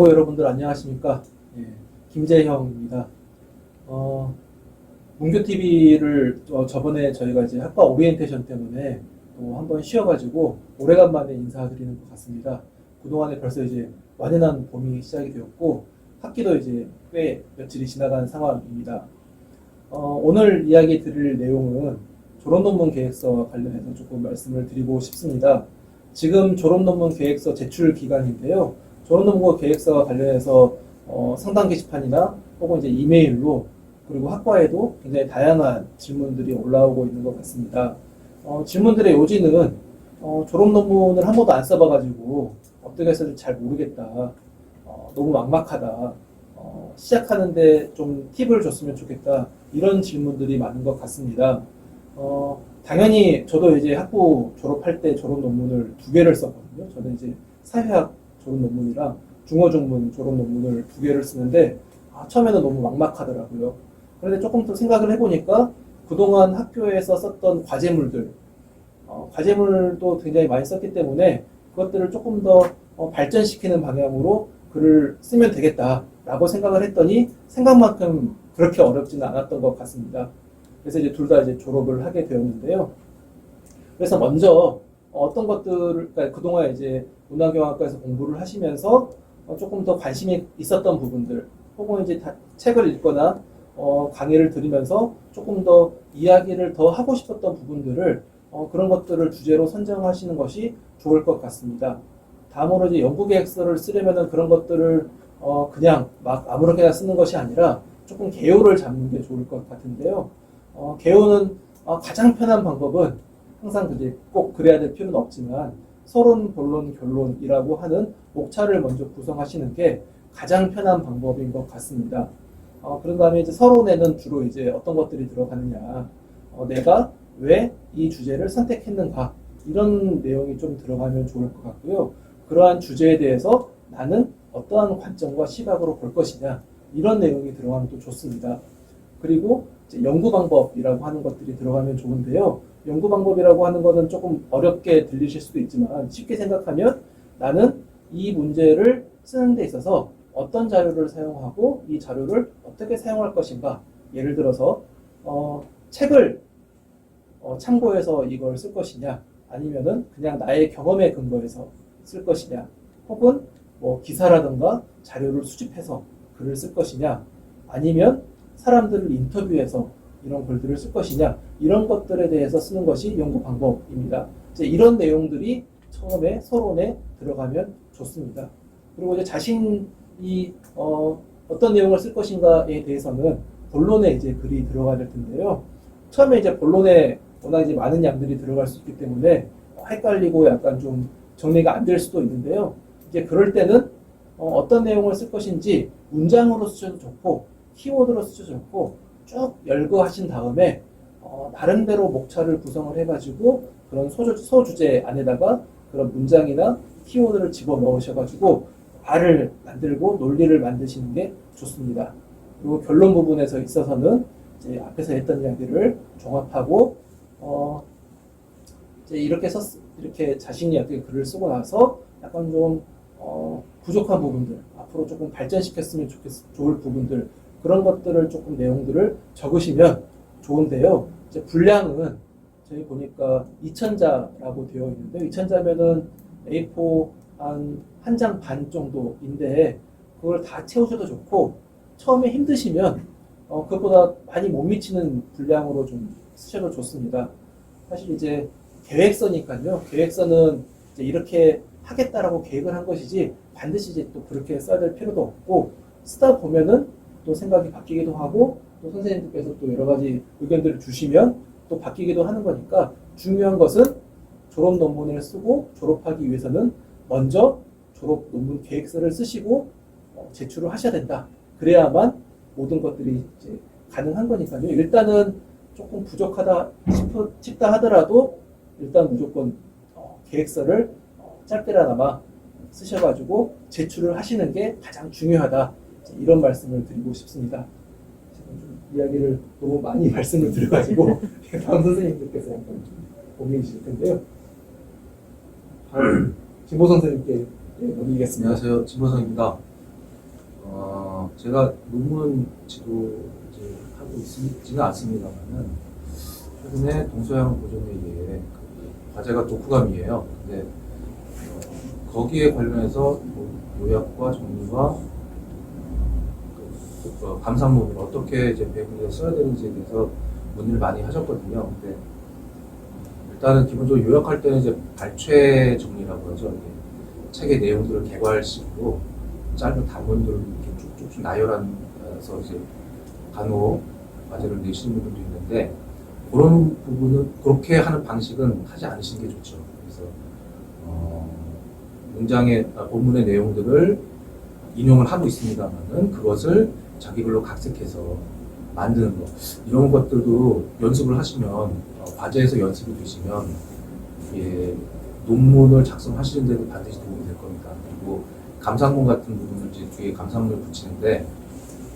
어, 여러분들 안녕하십니까? 예, 김재형입니다. 어, 문교 TV를 저번에 저희가 이제 학과 오리엔테이션 때문에 또 한번 쉬어가지고 오래간만에 인사드리는 것 같습니다. 그동안에 벌써 이제 완연한 봄이 시작이 되었고 학기도 이제 꽤 며칠이 지나간 상황입니다. 어, 오늘 이야기 드릴 내용은 졸업논문 계획서와 관련해서 조금 말씀을 드리고 싶습니다. 지금 졸업논문 계획서 제출 기간인데요. 졸업논문 계획서와 관련해서 어, 상담 게시판이나 혹은 이제 이메일로 그리고 학과에도 굉장히 다양한 질문들이 올라오고 있는 것 같습니다. 어, 질문들의 요지는 어, 졸업 논문을 한 번도 안 써봐가지고 어떻게 해서 잘 모르겠다. 어, 너무 막막하다. 어, 시작하는데 좀 팁을 줬으면 좋겠다. 이런 질문들이 많은 것 같습니다. 어, 당연히 저도 이제 학부 졸업할 때 졸업 논문을 두 개를 썼거든요. 저는 이제 사회학 졸업 논문이랑 중어 중문 졸업 논문을 두 개를 쓰는데 아, 처음에는 너무 막막하더라고요. 그런데 조금 더 생각을 해보니까 그동안 학교에서 썼던 과제물들, 어, 과제물도 굉장히 많이 썼기 때문에 그것들을 조금 더 어, 발전시키는 방향으로 글을 쓰면 되겠다라고 생각을 했더니 생각만큼 그렇게 어렵지는 않았던 것 같습니다. 그래서 이제 둘 다 이제 졸업을 하게 되었는데요. 그래서 먼저 어떤 것들을 그러니까 그동안 이제 문화경학과에서 공부를 하시면서 어, 조금 더 관심이 있었던 부분들 혹은 이제 다- 책을 읽거나 어, 강의를 들으면서 조금 더 이야기를 더 하고 싶었던 부분들을 어, 그런 것들을 주제로 선정하시는 것이 좋을 것 같습니다. 다음으로 이제 연구 계획서를 쓰려면은 그런 것들을 어, 그냥 막 아무렇게나 쓰는 것이 아니라 조금 개요를 잡는 게 좋을 것 같은데요. 어, 개요는 어, 가장 편한 방법은 항상 이제 꼭 그래야 될 필요는 없지만 서론, 본론, 결론이라고 하는 목차를 먼저 구성하시는 게 가장 편한 방법인 것 같습니다. 어, 그런 다음에 이제 서론에는 주로 이제 어떤 것들이 들어가느냐, 어, 내가 왜 이 주제를 선택했는가 이런 내용이 좀 들어가면 좋을 것 같고요. 그러한 주제에 대해서 나는 어떠한 관점과 시각으로 볼 것이냐 이런 내용이 들어가면 또 좋습니다. 그리고 연구 방법이라고 하는 것들이 들어가면 좋은데요. 연구 방법이라고 하는 것은 조금 어렵게 들리실 수도 있지만 쉽게 생각하면 나는 이 문제를 쓰는 데 있어서 어떤 자료를 사용하고 이 자료를 어떻게 사용할 것인가. 예를 들어서 어, 책을 어, 참고해서 이걸 쓸 것이냐 아니면은 그냥 나의 경험에 근거해서 쓸 것이냐 혹은 뭐 기사라든가 자료를 수집해서 글을 쓸 것이냐 아니면 사람들을 인터뷰해서 이런 글들을 쓸 것이냐 이런 것들에 대해서 쓰는 것이 연구 방법입니다. 이제 이런 내용들이 처음에 서론에 들어가면 좋습니다. 그리고 이제 자신이 어, 어떤 내용을 쓸 것인가에 대해서는 본론에 이제 글이 들어가야 될 텐데요. 처음에 이제 본론에 워낙 이제 많은 양들이 들어갈 수 있기 때문에 헷갈리고 약간 좀 정리가 안 될 수도 있는데요. 이제 그럴 때는 어, 떤 내용을 쓸 것인지 문장으로 쓰셔도 좋고 키워드로 쓰셔도 좋고 쭉 열거 하신 다음에 어, 나름대로 목차를 구성을 해가지고 그런 소주, 소주제 안에다가 그런 문장이나 키워드를 집어 넣으셔가지고 말을 만들고 논리를 만드시는 게 좋습니다. 그리고 결론 부분에서 있어서는 이제 앞에서 했던 이야기를 종합하고 어, 이제 이렇게 썼 이렇게 자신이 어떻게 글을 쓰고 나서 약간 좀 어, 부족한 부분들 앞으로 조금 발전시켰으면 좋겠 좋을 부분들 그런 것들을 조금 내용들을 적으시면 좋은데요. 이제 분량은 저희 보니까 2천자라고 되어 있는데 2천자면은 A4 한 한 장 반 정도인데 그걸 다 채우셔도 좋고 처음에 힘드시면 어, 그것보다 많이 못 미치는 분량으로 좀 쓰셔도 좋습니다. 사실 이제 계획서니까요. 계획서는 이제 이렇게 하겠다라고 계획을 한 것이지 반드시 이제 또 그렇게 써야 될 필요도 없고 쓰다 보면은 또 생각이 바뀌기도 하고 또 선생님들께서 또 여러 가지 의견들을 주시면 또 바뀌기도 하는 거니까 중요한 것은 졸업 논문을 쓰고 졸업하기 위해서는 먼저 졸업 논문 계획서를 쓰시고 어, 제출을 하셔야 된다. 그래야만 모든 것들이 이제 가능한 거니까요. 일단은 조금 부족하다 싶- 싶다 하더라도 일단 무조건 어, 계획서를 어, 짧게나마 쓰셔가지고 제출을 하시는 게 가장 중요하다. 이런 말씀을 드리고 싶습니다. 지금 좀 이야기를 너무 많이 말씀을 드려가지고 다음 선생님들께서 약간 좀 고민이실 텐데요. 진보 선생님께 예, 넘기겠습니다. 안녕하세요. 진보성입니다. 제가 논문 지도 이제 하고 있지는 않습니다만은 최근에 동서양 보존회의에 그 과제가 독후감이에요. 근데 어, 거기에 관련해서 뭐 요약과 정리와 그, 그 감상문을 어떻게 이제 배분해서 써야 되는지에 대해서 문의를 많이 하셨거든요. 근데 일단은 기본적으로 요약할 때는 이제 발췌 정리라고 하죠. 책의 내용들을 개괄식으로 짧은 단문들을 이렇게 쭉쭉쭉 나열해서 이제 간혹 과제를 내시는 분들도 있는데 그런 부분은 그렇게 하는 방식은 하지 않으시는 게 좋죠. 그래서 어, 문장의 아, 본문의 내용들을 인용을 하고 있습니다만은 그것을 자기 글로 각색해서 만드는 거 이런 것들도 연습을 하시면 어, 과제에서 연습이 되시면 예, 논문을 작성하시는 데도 반드시 도움이 될 겁니다. 그리고 감상문 같은 부분을 이제 뒤에 감상문을 붙이는데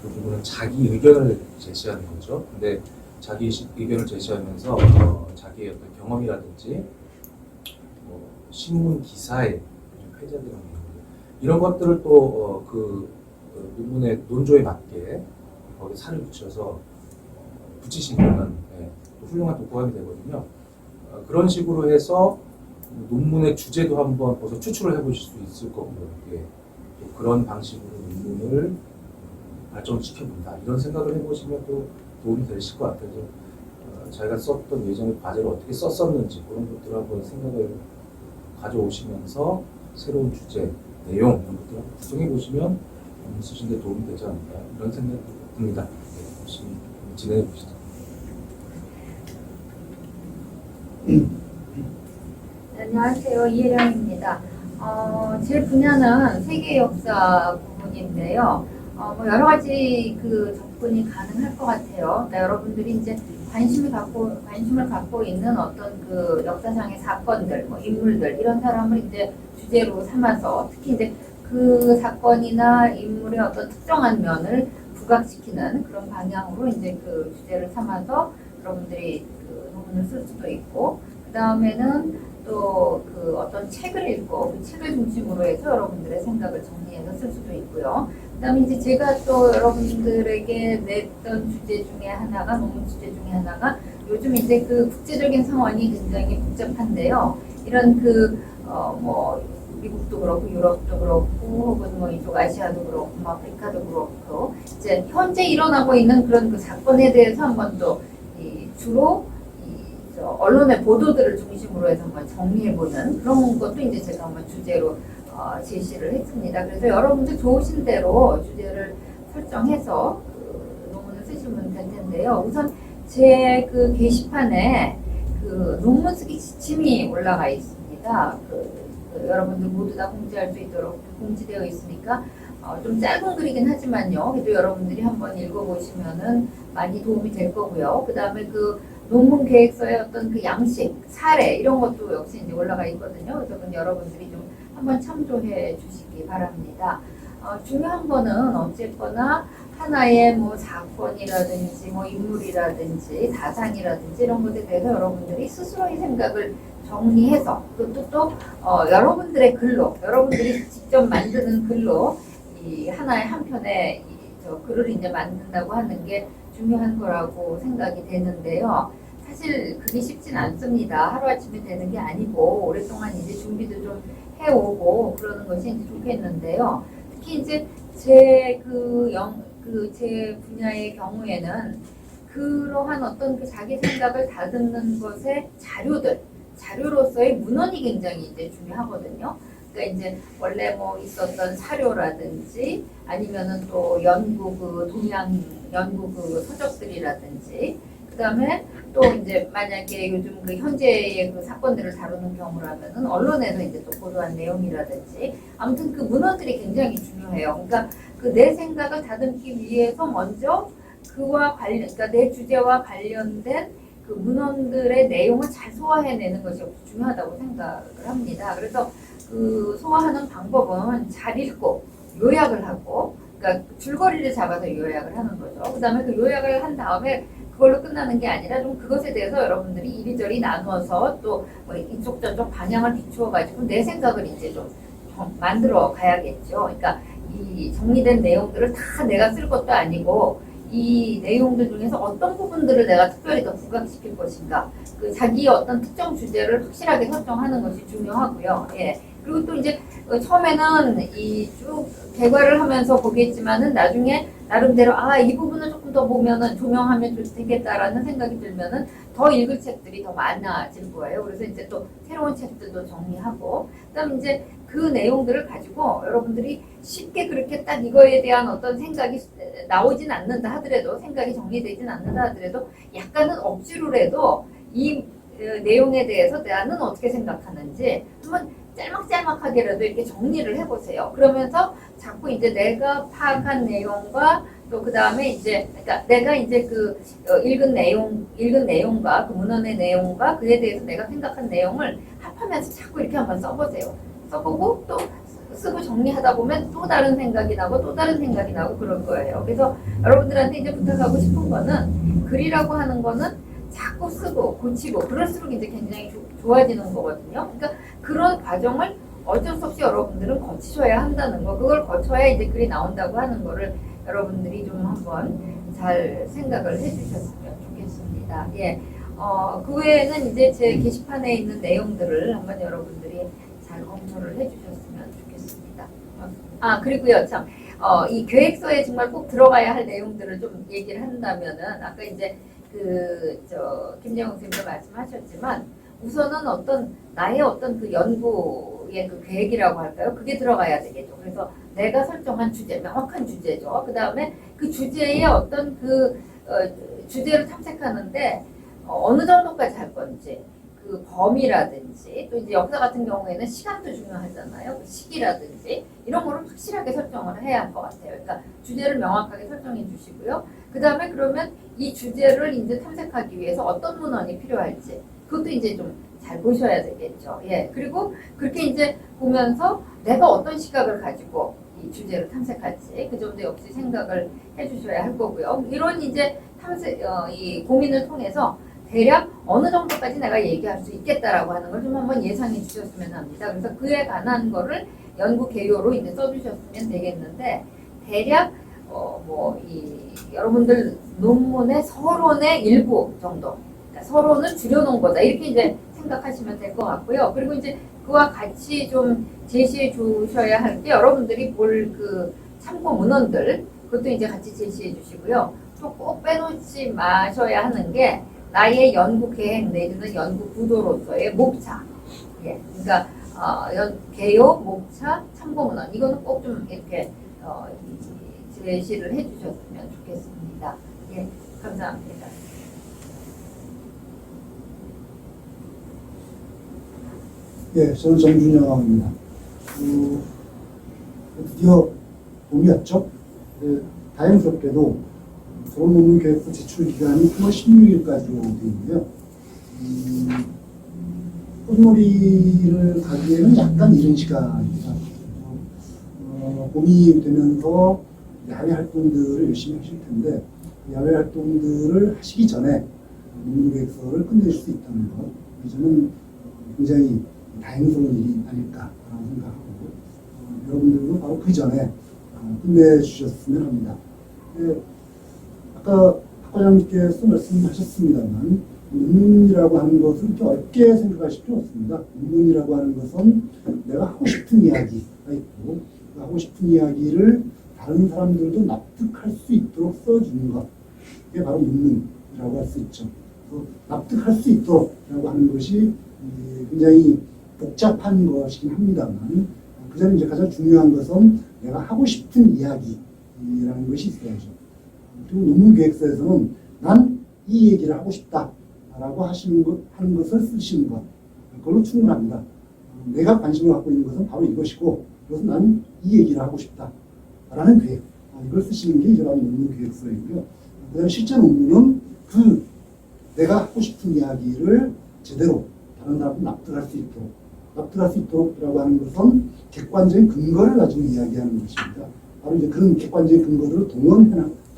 그 부분은 자기 의견을 제시하는 거죠. 근데 자기 시- 의견을 제시하면서 어, 자기의 어떤 경험이라든지 뭐 신문 기사에 회자들이 이런 것들을 또그 논문의 논조에 맞게 거기에 살을 붙여서 어, 붙이시면 예, 또 훌륭한 독후감이 되거든요. 어, 그런 식으로 해서 논문의 주제도 한번 벌써 추출을 해보실 수 있을 거고요. 예. 또 그런 방식으로 논문을 발전을 시켜본다. 이런 생각을 해보시면 또 도움이 되실 것 같아요. 어, 자기가 썼던 예전의 과제를 어떻게 썼었는지 그런 것들을 한번 생각을 가져오시면서 새로운 주제, 내용 이런 것들을 구성해 보시면 쓰시는 데 도움이 되지 않을까 이런 생각이 듭니다. 네, 열심히 진행해 보시죠. 네, 안녕하세요. 이혜령입니다. 어, 제 분야는 세계 역사 부분인데요. 어, 뭐 여러 가지 그 접근이 가능할 것 같아요. 그러니까 여러분들이 이제 관심을 갖고 관심을 갖고 있는 어떤 그 역사상의 사건들, 뭐 인물들 이런 사람을 이제 주제로 삼아서 특히 이제 그 사건이나 인물의 어떤 특정한 면을 부각시키는 그런 방향으로 이제 그 주제를 삼아서 여러분들이 그 논문을 쓸 수도 있고 그 다음에는 또 그 어떤 책을 읽고 그 책을 중심으로 해서 여러분들의 생각을 정리해서 쓸 수도 있고요. 그다음에 이제 제가 또 여러분들에게 냈던 주제 중에 하나가 논문 주제 중에 하나가 요즘 이제 그 국제적인 상황이 굉장히 복잡한데요. 이런 그 어 뭐 미국도 그렇고 유럽도 그렇고 혹은 뭐 이쪽 아시아도 그렇고 뭐 아프리카도 그렇고 이제 현재 일어나고 있는 그런 그 사건에 대해서 한번 또 이 주로 이저 언론의 보도들을 중심으로 해서 한번 정리해보는 그런 것도 이제 제가 한번 주제로 어, 제시를 했습니다. 그래서 여러분들 좋으신 대로 주제를 설정해서 그 논문을 쓰시면 될 텐데요. 우선 제 그 게시판에 그 논문 쓰기 지침이 올라가 있습니다. 그, 그 여러분들 모두 다 공지할 수 있도록 공지되어 있으니까 어, 좀 짧은 글이긴 하지만요. 그래도 여러분들이 한번 읽어보시면은 많이 도움이 될 거고요. 그 다음에 그 논문 계획서의 어떤 그 양식, 사례 이런 것도 역시 이제 올라가 있거든요. 그래서 여러분들이 좀 한번 참조해 주시기 바랍니다. 어, 중요한 거는 어쨌거나 하나의 뭐 사건이라든지 뭐 인물이라든지 사상이라든지 이런 것에 대해서 여러분들이 스스로의 생각을 정리해서 그것도 또 어, 여러분들의 글로 여러분들이 직접 만드는 글로 이 하나의 한 편의 이, 저 글을 이제 만든다고 하는 게 중요한 거라고 생각이 되는데요. 사실 그게 쉽진 않습니다. 하루아침에 되는 게 아니고 오랫동안 이제 준비도 좀 해오고 그러는 것이 이제 좋겠는데요. 특히 이제 제그 영, 그 제 분야의 경우에는 그러한 어떤 그 자기 생각을 다듬는 것의 자료들, 자료로서의 문헌이 굉장히 이제 중요하거든요. 그러니까 이제 원래 뭐 있었던 사료라든지 아니면은 또 연구 그 동양 연구 그 서적들이라든지 그다음에 또 이제 만약에 요즘 그 현재의 그 사건들을 다루는 경우라면은 언론에서 이제 또 보도한 내용이라든지 아무튼 그 문헌들이 굉장히 중요해요. 그러니까 그 내 생각을 다듬기 위해서 먼저 그와 관련 그러니까 내 주제와 관련된 그 문헌들의 내용을 잘 소화해내는 것이 중요하다고 생각을 합니다. 그래서 그 소화하는 방법은 잘 읽고 요약을 하고 그러니까 줄거리를 잡아서 요약을 하는 거죠. 그 다음에 그 요약을 한 다음에 그걸로 끝나는 게 아니라 좀 그것에 대해서 여러분들이 이리저리 나누어서 또 뭐 이쪽 저쪽 방향을 비추어 가지고 내 생각을 이제 좀, 좀 만들어 가야겠죠. 그러니까 이 정리된 내용들을 다 내가 쓸 것도 아니고 이 내용들 중에서 어떤 부분들을 내가 특별히 더 부각시킬 것인가 그 자기의 어떤 특정 주제를 확실하게 설정하는 것이 중요하고요. 예. 그리고 또 이제 어, 처음에는 이 쭉 개괄을 하면서 보겠지만은 나중에 나름대로 아 이 부분을 조금 더 보면은 조명하면 좋- 되겠다라는 생각이 들면은 더 읽을 책들이 더 많아질 거예요. 그래서 이제 또 새로운 책들도 정리하고 그다음 이제 그 내용들을 가지고 여러분들이 쉽게 그렇게 딱 이거에 대한 어떤 생각이 나오진 않는다 하더라도 생각이 정리되진 않는다 하더라도 약간은 억지로라도 이 어, 내용에 대해서 나는 어떻게 생각하는지 한번 짤막짤막하게라도 이렇게 정리를 해보세요. 그러면서 자꾸 이제 내가 파악한 내용과 또 그 다음에 이제 그러니까 내가 이제 그 어, 읽은 내용 읽은 내용과 그 문헌의 내용과 그에 대해서 내가 생각한 내용을 합하면서 자꾸 이렇게 한번 써보세요. 써보고 또 쓰고 정리하다 보면 또 다른 생각이 나고 또 다른 생각이 나고 그럴 거예요. 그래서 여러분들한테 이제 부탁하고 싶은 거는 글이라고 하는 거는 자꾸 쓰고 고치고 그럴수록 이제 굉장히 조- 좋아지는 거거든요. 그러니까 그런 과정을 어쩔 수 없이 여러분들은 거치셔야 한다는 거. 그걸 거쳐야 이제 글이 나온다고 하는 거를 여러분들이 좀 한번 잘 생각을 해주셨으면 좋겠습니다. 예. 어, 그 외에는 이제 제 게시판에 있는 내용들을 한번 여러분들이 잘 검토를 해주셨으면 좋겠습니다. 어, 아, 그리고요, 참. 어, 이 계획서에 정말 꼭 들어가야 할 내용들을 좀 얘기를 한다면은, 아까 이제 그, 저, 김재웅 선생님도 말씀하셨지만, 우선은 어떤, 나의 어떤 그 연구의 그 계획이라고 할까요? 그게 들어가야 되겠죠. 그래서 내가 설정한 주제, 명확한 주제죠. 그 다음에 그 주제의 어떤 그, 어, 주제를 탐색하는데, 어, 어느 정도까지 할 건지, 그 범위라든지, 또 이제 역사 같은 경우에는 시간도 중요하잖아요. 그 시기라든지, 이런 거를 확실하게 설정을 해야 할 것 같아요. 그러니까 주제를 명확하게 설정해 주시고요. 그 다음에 그러면 이 주제를 이제 탐색하기 위해서 어떤 문헌이 필요할지, 그것도 이제 좀 잘 보셔야 되겠죠. 예. 그리고 그렇게 이제 보면서 내가 어떤 시각을 가지고 이 주제를 탐색할지, 그 점도 역시 생각을 해 주셔야 할 거고요. 이런 이제 탐색, 어, 이 고민을 통해서 대략 어느 정도까지 내가 얘기할 수 있겠다라고 하는 걸 좀 한번 예상해 주셨으면 합니다. 그래서 그에 관한 거를 연구 개요로 이제 써주셨으면 되겠는데 대략 어 뭐이 여러분들 논문의 서론의 일부 정도 그러니까 서론을 줄여놓은 거다 이렇게 이제 생각하시면 될 것 같고요. 그리고 이제 그와 같이 좀 제시해 주셔야 할 게 여러분들이 볼 그 참고 문헌들 그것도 이제 같이 제시해 주시고요. 또 꼭 빼놓지 마셔야 하는 게 나의 연구 계획 내지는 연구 구도로서의 목차. 예, 그러니까 어, 연, 개요, 목차, 참고 문헌 이거는 꼭 좀 이렇게 어, 이- 제시를 해주셨으면 좋겠습니다. 예, 감사합니다. 예, 저는 정준영입니다. 그, 드디어 봄이 왔죠? 예, 다행스럽게도 계획서 제출 기간이 9월 16일까지로 되어 있는데요. 음, 꽃놀이를 가기에는 약간 이른 시간입니다. 어, 봄이 되면서 야외 활동들을 열심히 하실 텐데 야외 활동들을 하시기 전에 논문 계획서를 끝내실 수 있다는 것, 저는 굉장히 다행스러운 일이 아닐까라고 생각하고 어, 여러분들도 바로 그 전에 어, 끝내주셨으면 합니다. 예, 아까 박 과장님께서 말씀하셨습니다만 논문이라고 하는 것은 이렇게 어렵게 생각하실 필요 없습니다. 논문이라고 하는 것은 내가 하고 싶은 이야기가 있고 그 하고 싶은 이야기를 다른 사람들도 납득할 수 있도록 써주는 것 이게 바로 논문이라고 할 수 있죠. 납득할 수 있도록이라고 하는 것이 예, 굉장히 복잡한 것이긴 합니다만 그 이제 가장 중요한 것은 내가 하고 싶은 이야기라는 것이 있어야죠. 그리고 논문 계획서에서는 난 이 얘기를 하고 싶다라고 하시는 것, 하는 것을 쓰시는 것 그걸로 충분합니다. 어, 내가 관심을 갖고 있는 것은 바로 이것이고 그래서 나는 이 얘기를 하고 싶다라는 계획 어, 이걸 쓰시는 게 이제 바로 논문 계획서이고요. 그다음에 실제 논문은 그 내가 하고 싶은 이야기를 제대로 다른 사람도 납득할 수 있도록 납득할 수 있도록이라고 하는 것은 객관적인 근거를 가지고 이야기하는 것입니다. 바로 이제 그런 객관적인 근거를 동원해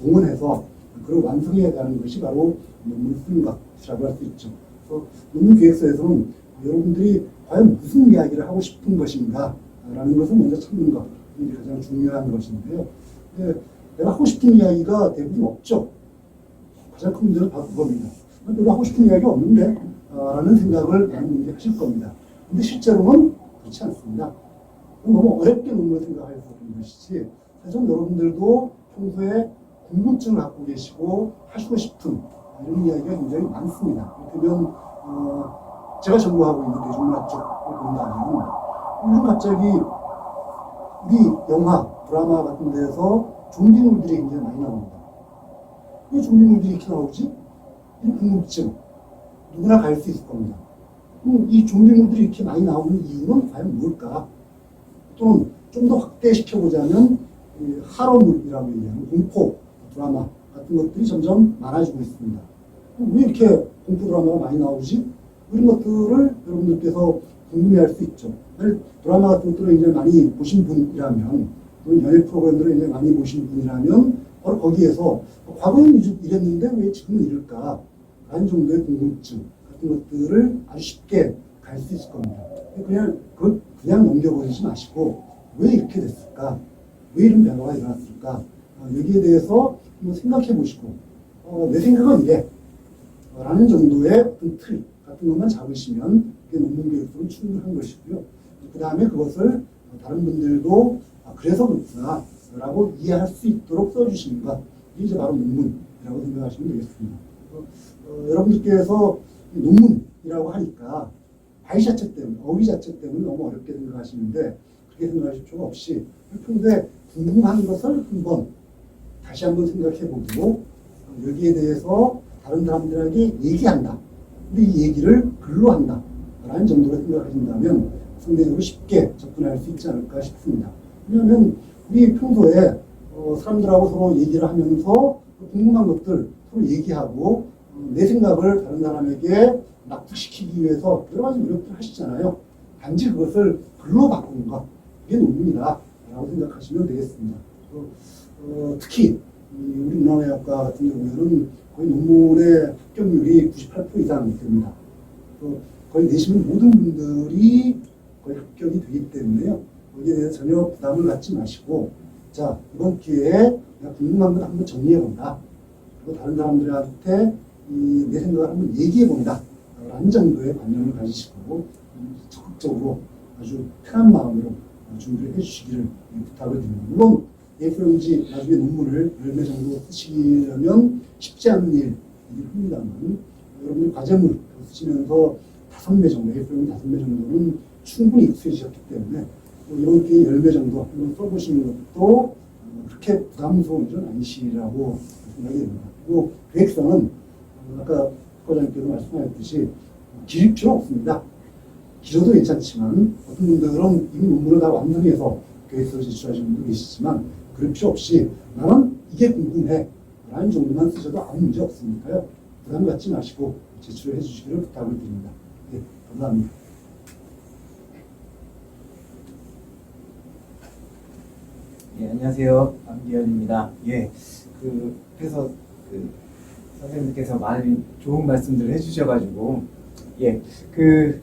동원해서 그걸 완성해야 하는 것이 바로 논문을 쓰는 것이라고 할 수 있죠. 그래서 논문 계획서에서는 여러분들이 과연 무슨 이야기를 하고 싶은 것인가 라는 것을 먼저 찾는 것 이게 가장 중요한 것인데요. 근데 내가 하고 싶은 이야기가 대부분 없죠. 가장 큰 문제는 바로 그겁니다. 내가 하고 싶은 이야기 없는데 아, 라는 생각을 많은 분들이 하실 겁니다. 근데 실제로는 그렇지 않습니다. 너무 어렵게 논문을 생각해서 그런 것이지 사실 여러분들도 평소에 궁금증을 갖고 계시고 하시고 싶은 이런 이야기가 굉장히 많습니다. 그러면 어, 제가 전공하고 있는 대중문화 쪽을 본다면 요즘 갑자기 우리 영화, 드라마 같은 데서 좀비물들이 굉장히 많이 나옵니다. 왜 좀비물들이 이렇게 나오지? 이런 궁금증 누구나 가질 수 있을 겁니다. 그럼 이 좀비물들이 이렇게 많이 나오는 이유는 과연 뭘까? 또는 좀 더 확대시켜보자면 이 하러물이라고 얘기하는 공포 드라마 같은 것들이 점점 많아지고 있습니다. 왜 이렇게 공포 드라마가 많이 나오지? 이런 것들을 여러분들께서 궁금해할 수 있죠. 드라마 같은 것들을 굉장히 많이 보신 분이라면 또는 연예 프로그램들을 굉장히 많이 보신 분이라면 바로 거기에서 과거에는 이랬는데 왜 지금은 이럴까? 라는 정도의 궁금증 같은 것들을 아주 쉽게 갈 수 있을 겁니다. 그냥 그걸 그냥 넘겨버리지 마시고 왜 이렇게 됐을까? 왜 이런 변화가 일어났을까? 어, 여기에 대해서 한번 생각해 보시고 어, 내 생각은 이래 라는 정도의 어떤 틀 같은 것만 잡으시면 그게 논문 교육으로 충분한 것이고요. 그 다음에 그것을 다른 분들도 아, 그래서 그렇구나 라고 이해할 수 있도록 써주시는 것 이게 이제 바로 논문이라고 생각하시면 되겠습니다. 그래서, 어, 여러분들께서 이 논문이라고 하니까 바이 자체 때문에 어휘 자체 때문에 너무 어렵게 생각하시는데 그렇게 생각하실 필요가 없이 평소에 궁금한 것을 한번 다시 한번 생각해 보고 어, 여기에 대해서 다른 사람들에게 얘기한다. 근데 이 얘기를 글로 한다. 라는 정도로 생각하신다면 상대적으로 쉽게 접근할 수 있지 않을까 싶습니다. 왜냐하면 우리 평소에 어, 사람들하고 서로 얘기를 하면서 궁금한 것들 서로 얘기하고 어, 내 생각을 다른 사람에게 납득시키기 위해서 여러 가지 노력들을 하시잖아요. 단지 그것을 글로 바꾸는 것, 이게 논문이다. 라고 생각하시면 되겠습니다. 어, 어, 특히 이 우리 문화외학과 같은 경우에는 거의 논문의 합격률이 98% 이상 됩니다. 또 거의 내시는 모든 분들이 거의 합격이 되기 때문에요. 거기에 대해서 전혀 부담을 갖지 마시고, 자, 이번 기회에 내가 궁금한 걸 한번 정리해 본다. 그리고 다른 사람들한테 이 내 생각을 한번 얘기해 본다. 라는 정도의 관념을 가지시고, 음, 적극적으로 아주 편한 마음으로 준비를 해 주시기를 부탁을 드립니다. 물론, A4용지 나중에 논문을 열매 정도 쓰시려면 쉽지 않은 일이긴 합니다만, 여러분이 과제물 쓰시면서 다섯 매 정도, A4용지 다섯 매 정도는 충분히 익숙해지셨기 때문에, 뭐 이번 기회에 열매 정도 한번 써보시는 것도 어, 그렇게 부담스러운 일은 아니시라고 생각이 됩니다. 그리고 계획서는 어, 아까 과장님께서 말씀하셨듯이 길일 필요 없습니다. 길어도 괜찮지만 어떤 분들은 이미 논문을 다 완성해서 계획서를 제출하시는 분도 계시지만 그럴 필요 없이 나는 이게 궁금해 라는 정도만 쓰셔도 아무 문제 없으니까요. 부담 갖지 마시고 제출해 주시기를 부탁을 드립니다. 네, 감사합니다. 예, 안녕하세요. 안기현입니다. 예, 그, 그래서, 그, 선생님께서 많이 좋은 말씀들을 해주셔가지고, 예, 그,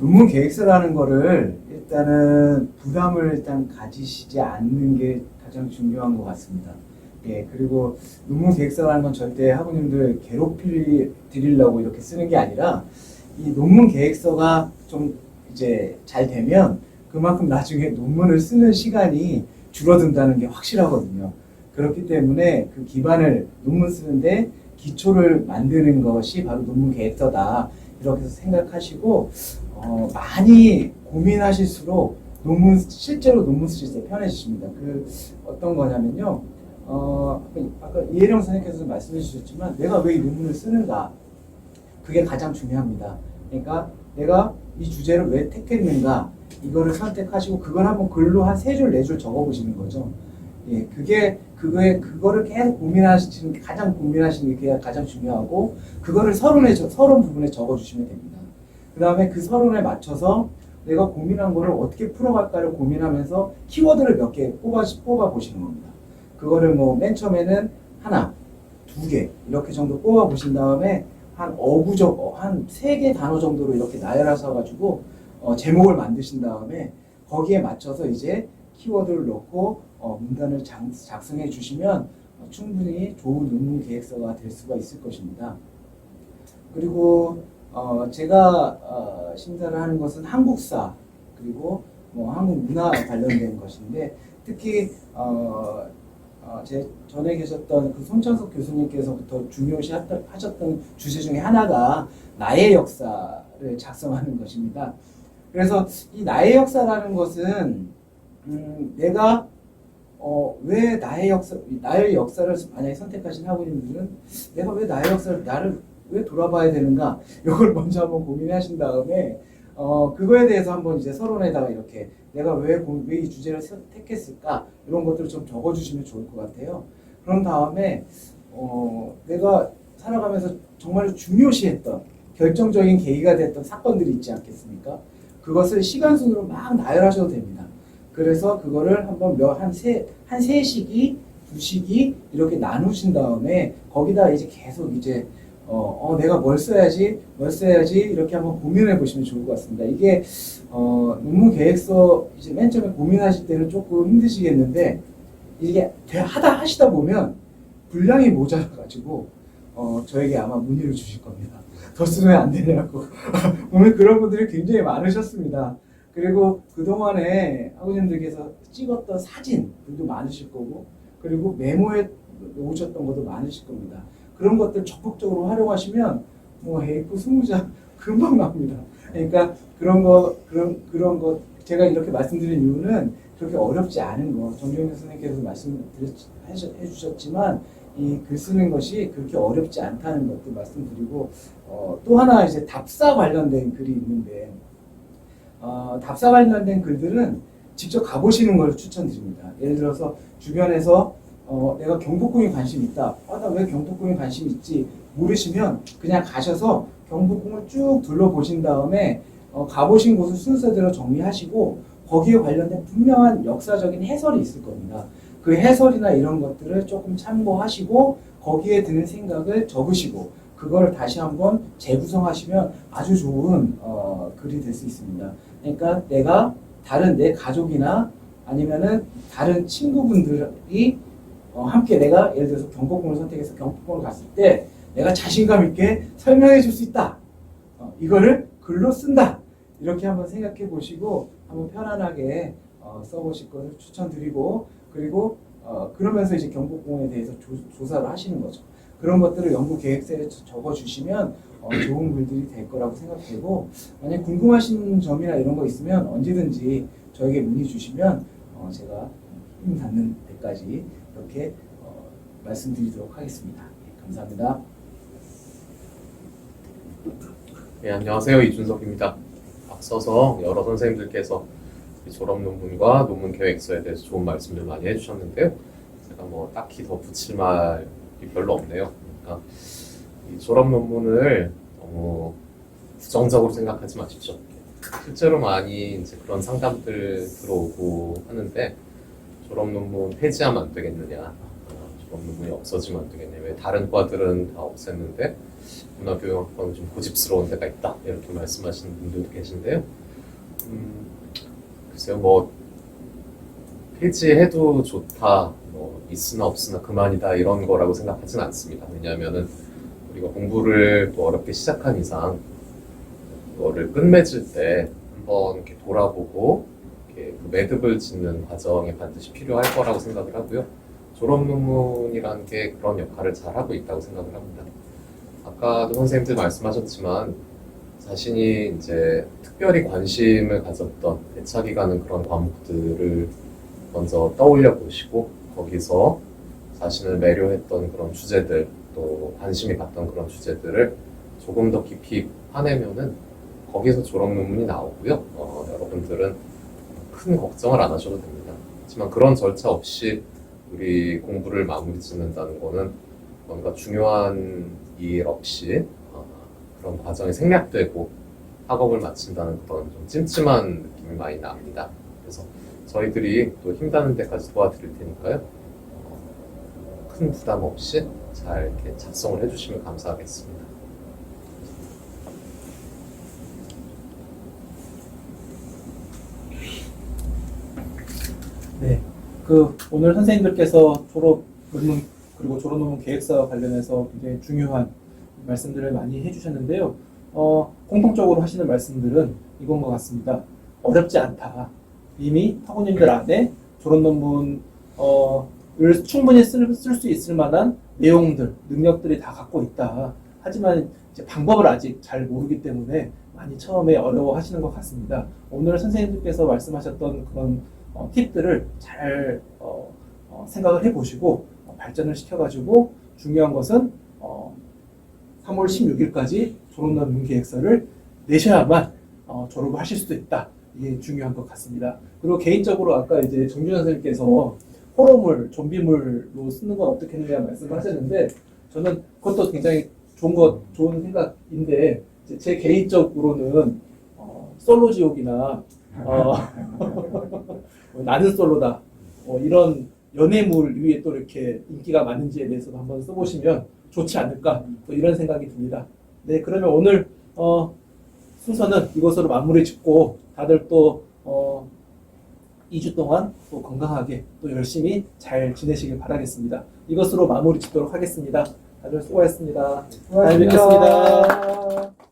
논문 계획서라는 거를 일단은 부담을 일단 가지시지 않는 게 가장 중요한 것 같습니다. 예, 그리고 논문 계획서라는 건 절대 학우님들 괴롭히 드리려고 이렇게 쓰는 게 아니라, 이 논문 계획서가 좀 이제 잘 되면 그만큼 나중에 논문을 쓰는 시간이 줄어든다는 게 확실하거든요. 그렇기 때문에 그 기반을 논문 쓰는데 기초를 만드는 것이 바로 논문 계획서다. 이렇게 생각하시고 어, 많이 고민하실수록 논문 실제로 논문 쓰실 때 편해지십니다. 그 어떤 거냐면요. 어, 아까 이혜령 선생님께서 말씀해 주셨지만 내가 왜 이 논문을 쓰는가 그게 가장 중요합니다. 그러니까 내가 이 주제를 왜 택했는가 이거를 선택하시고 그걸 한번 글로 한 세 줄 네 줄 적어보시는 거죠. 예, 그게 그거에 그거를 계속 고민하시는 게 가장 고민하시는 게 가장 중요하고 그거를 서론에 저- 서론 부분에 적어주시면 됩니다. 그 다음에 그 서론에 맞춰서 내가 고민한 거를 어떻게 풀어갈까를 고민하면서 키워드를 몇 개 뽑아 뽑아 보시는 겁니다. 그거를 뭐 맨 처음에는 하나, 두 개 이렇게 정도 뽑아 보신 다음에 한 어구적 한 세 개 단어 정도로 이렇게 나열하셔 가지고 어, 제목을 만드신 다음에 거기에 맞춰서 이제 키워드를 넣고 어, 문단을 작, 작성해 주시면 어, 충분히 좋은 논문 계획서가 될 수가 있을 것입니다. 그리고 어, 제가 어, 심사를 하는 것은 한국사 그리고 뭐 한국 문화 관련된 것인데 특히 어, 어, 제 전에 계셨던 그 손창석 교수님께서부터 중요시 하셨던- 주제 중에 하나가 나의 역사를 작성하는 것입니다. 그래서 이 나의 역사라는 것은 음, 내가 어, 왜 나의 역사, 나의 역사를 만약에 선택하신 학우님들은 내가 왜 나의 역사를 나를 왜 돌아봐야 되는가 이걸 먼저 한번 고민하신 다음에 어, 그거에 대해서 한번 이제 서론에다가 이렇게 내가 왜왜이 주제를 선택했을까 이런 것들을 좀 적어주시면 좋을 것 같아요. 그런 다음에 어, 내가 살아가면서 정말 중요시했던 결정적인 계기가 됐던 사건들이 있지 않겠습니까? 그것을 시간 순으로 막 나열하셔도 됩니다. 그래서 그거를 한번 몇한세한 시기, 두 시기 이렇게 나누신 다음에 거기다 이제 계속 이제 어, 어, 내가 뭘 써야지, 뭘 써야지 이렇게 한번 고민해 보시면 좋을 것 같습니다. 이게 어, 논문 계획서 이제 맨 처음에 고민하실 때는 조금 힘드시겠는데 이게 대- 하다 하시다 보면 분량이 모자라가지고 어, 저에게 아마 문의를 주실 겁니다. 더 쓰면 안 되냐고. 오늘 그런 분들이 굉장히 많으셨습니다. 그리고 그동안에 학우님들께서 찍었던 사진들도 많으실 거고, 그리고 메모에 놓으셨던 것도 많으실 겁니다. 그런 것들 적극적으로 활용하시면 뭐 A4 20장 금방 나옵니다. 그러니까 그런 거 그런 그런 거 제가 이렇게 말씀드린 이유는 그렇게 어렵지 않은 거 정경현 선생님께서 말씀해 주셨지만 이 글 쓰는 것이 그렇게 어렵지 않다는 것도 말씀드리고 어, 또 하나 이제 답사 관련된 글이 있는데 어, 답사 관련된 글들은 직접 가보시는 걸 추천드립니다. 예를 들어서 주변에서 어, 내가 경복궁에 관심 있다. 아, 나 왜 경복궁에 관심 있지? 모르시면 그냥 가셔서 경복궁을 쭉 둘러보신 다음에 어, 가보신 곳을 순서대로 정리하시고 거기에 관련된 분명한 역사적인 해설이 있을 겁니다. 그 해설이나 이런 것들을 조금 참고하시고 거기에 드는 생각을 적으시고 그걸 다시 한번 재구성하시면 아주 좋은 어, 글이 될 수 있습니다. 그러니까 내가 다른 내 가족이나 아니면은 다른 친구분들이 어, 함께 내가 예를 들어서 경복궁을 선택해서 경복궁을 갔을 때 내가 자신감 있게 설명해 줄 수 있다. 어, 이거를 글로 쓴다. 이렇게 한번 생각해 보시고 한번 편안하게 어, 써보실 것을 추천드리고 그리고 어, 그러면서 이제 경복궁에 대해서 조, 사를 하시는 거죠. 그런 것들을 연구 계획서에 적어 주시면 어, 좋은 글들이 될 거라고 생각되고 만약 궁금하신 점이나 이런 거 있으면 언제든지 저에게 문의 주시면 어, 제가 힘 닿는 데까지 이렇게 어, 말씀드리도록 하겠습니다. 예, 감사합니다. 네, 안녕하세요. 이준석입니다. 앞서서 여러 선생님들께서 이 졸업 논문과 논문 계획서에 대해서 좋은 말씀들 많이 해주셨는데요. 제가 뭐 딱히 더 붙일 말이 별로 없네요. 그러니까 이 졸업 논문을 너무 부정적으로 생각하지 마십시오. 실제로 많이 이제 그런 상담들 들어오고 하는데 졸업 논문 폐지하면 안 되겠느냐, 어, 졸업 논문이 없어지면 안 되겠냐, 왜 다른 과들은 다 없앴는데 문화교육학과는 좀 고집스러운 데가 있다. 이렇게 말씀하시는 분들도 계신데요. 음, 글쎄요 뭐 폐지해도 좋다, 뭐 있으나 없으나 그만이다. 이런 거라고 생각하진 않습니다. 왜냐하면은 우리가 공부를 또 어렵게 시작한 이상 그거를 끝맺을 때 한번 이렇게 돌아보고 그 매듭을 짓는 과정이 반드시 필요할 거라고 생각을 하고요. 졸업 논문이라는 게 그런 역할을 잘 하고 있다고 생각을 합니다. 아까도 선생님들 말씀하셨지만 자신이 이제 특별히 관심을 가졌던 대차기 가는 그런 과목들을 먼저 떠올려 보시고 거기서 자신을 매료했던 그런 주제들 또 관심이 갔던 그런 주제들을 조금 더 깊이 파내면은 거기서 졸업 논문이 나오고요. 어, 여러분들은 큰 걱정을 안 하셔도 됩니다. 하지만 그런 절차 없이 우리 공부를 마무리 짓는다는 거는 뭔가 중요한 일 없이 어, 그런 과정이 생략되고 학업을 마친다는 그런 좀 찜찜한 느낌이 많이 납니다. 그래서 저희들이 또 힘닿는 데까지 도와드릴 테니까요. 어, 큰 부담 없이 잘 이렇게 작성을 해주시면 감사하겠습니다. 네. 그 오늘 선생님들께서 졸업 논문 그리고 졸업 논문 계획서와 관련해서 굉장히 중요한 말씀들을 많이 해주셨는데요. 어, 공통적으로 하시는 말씀들은 이건 것 같습니다. 어렵지 않다. 이미 학우님들 안에 졸업 논문 어, 을 충분히 쓸 수 있을 만한 내용들, 능력들이 다 갖고 있다. 하지만 이제 방법을 아직 잘 모르기 때문에 많이 처음에 어려워하시는 것 같습니다. 오늘 선생님들께서 말씀하셨던 그런 어, 팁들을 잘 어, 어, 생각을 해보시고 어, 발전을 시켜가지고 중요한 것은 어, 3월 16일까지 졸업 논문 계획서를 내셔야만 어, 졸업을 하실 수도 있다. 이게 중요한 것 같습니다. 그리고 개인적으로 아까 이제 정준 선생님께서 호러물, 좀비물로 쓰는 건 어떻게 했느냐 말씀을 하셨는데 저는 그것도 굉장히 좋은 것, 좋은 생각인데 제 개인적으로는 어, 솔로 지옥이나 어, 뭐 나는 솔로다 어, 이런 연애물 위에 또 이렇게 인기가 많은지에 대해서도 한번 써보시면 좋지 않을까 또 이런 생각이 듭니다. 네 그러면 오늘 어, 순서는 이것으로 마무리 짓고 다들 또 어, 2주 동안 또 건강하게 또 열심히 잘 지내시길 바라겠습니다. 이것으로 마무리 짓도록 하겠습니다. 다들 수고하셨습니다. 잘 뵙겠습니다.